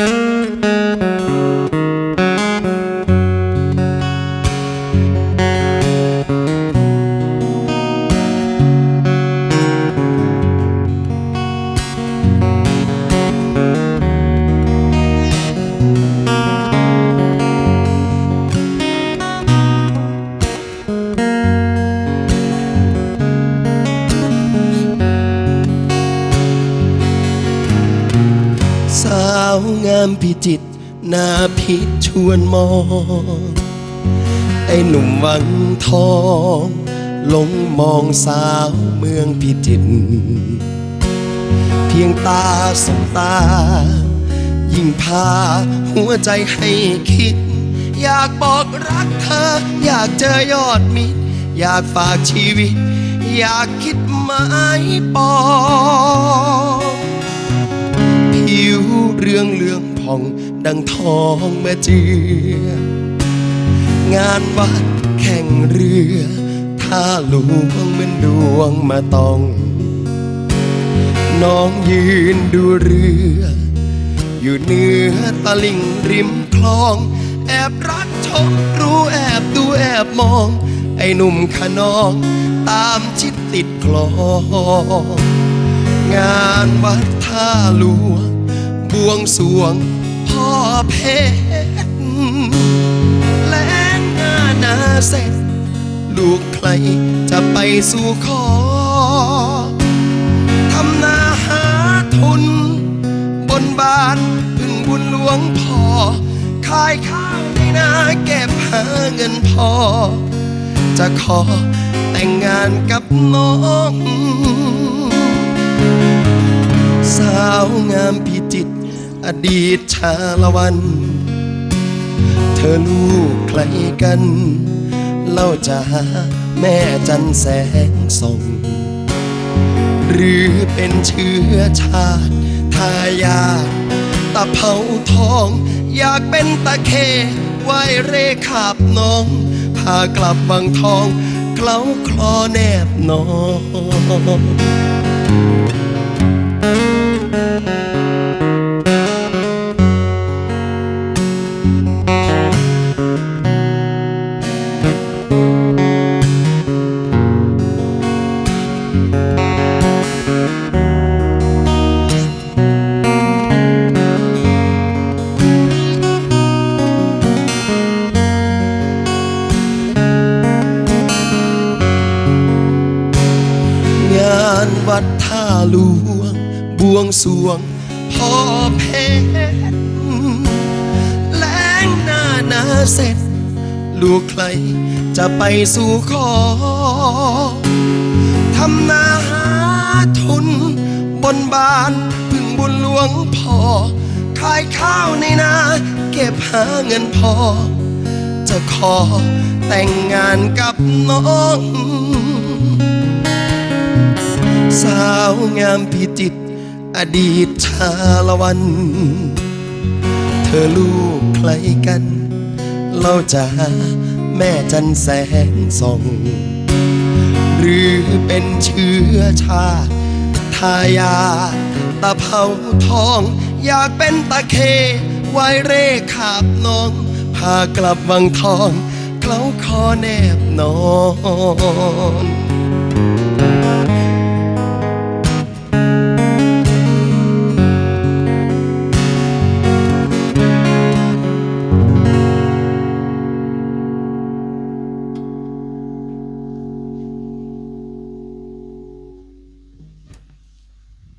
สามพิจิตรหน้าพิชวนมอง ไอ้หนุ่มวังทองหลงมองสาวเมืองพิจิตรเพียงตาสบตา ยิ่งพาหัวใจให้คิด อยากบอกรักเธอ อยากเจอยอดมิตร อยากฝากชีวิต อยากคิดหมายปอง เรื่องเลื่องผ่องดังทองเมื่อเจืองานวัดแข่งเรือท่าหลวงเหมือนดวงมาตอง น้องยืนดูเรือ อยู่เหนือตะลิ่งริมคลอง แอบรักชมรู้แอบดูแอบมอง ไอ้หนุ่มขนองตามชิดติดคลอง งานวัดท่าหลวง วงสวงพ่อเพชรและงานนาเสร็จ ลูกใครจะไปสู่ขอทำนาหาทุน บนบานพึ่งบุญหลวงพ่อ ขายข้าวในนาเก็บหาเงินพอ จะขอแต่งงานกับน้อง สาวงามพิจิตร อดีตชาละวัน เธอลูกใครกัน เล่าจะหาแม่จันแสงส่ง หรือเป็นเชื้อชาติทายาตะเภาทอง อยากเป็นตะเคไหวเรขาบน้อง พากลับวังทองเคล้าคลอแนบนองานวัดท่าหลวง บวงสวงพ่อเพชรแลงหน้านาเสร็จ ลูกใครจะไปสู่ขอทำนาหาทุน บนบานพึ่งบุญหลวงพ่อ ขายข้าวในนา เก็บหาเงินพอ จะขอแต่งงานกับน้อง งามพิจิตรอดีตชาละวัน เธอลูกใครกันเล่าจะหาแม่จันแสงส่อง หรือเป็นเชื้อชาติทายาตะเภาทอง อยากเป็นตะเคไวเร่ขาบน้อง พากลับวังทอง เคล้าคอแนบนอน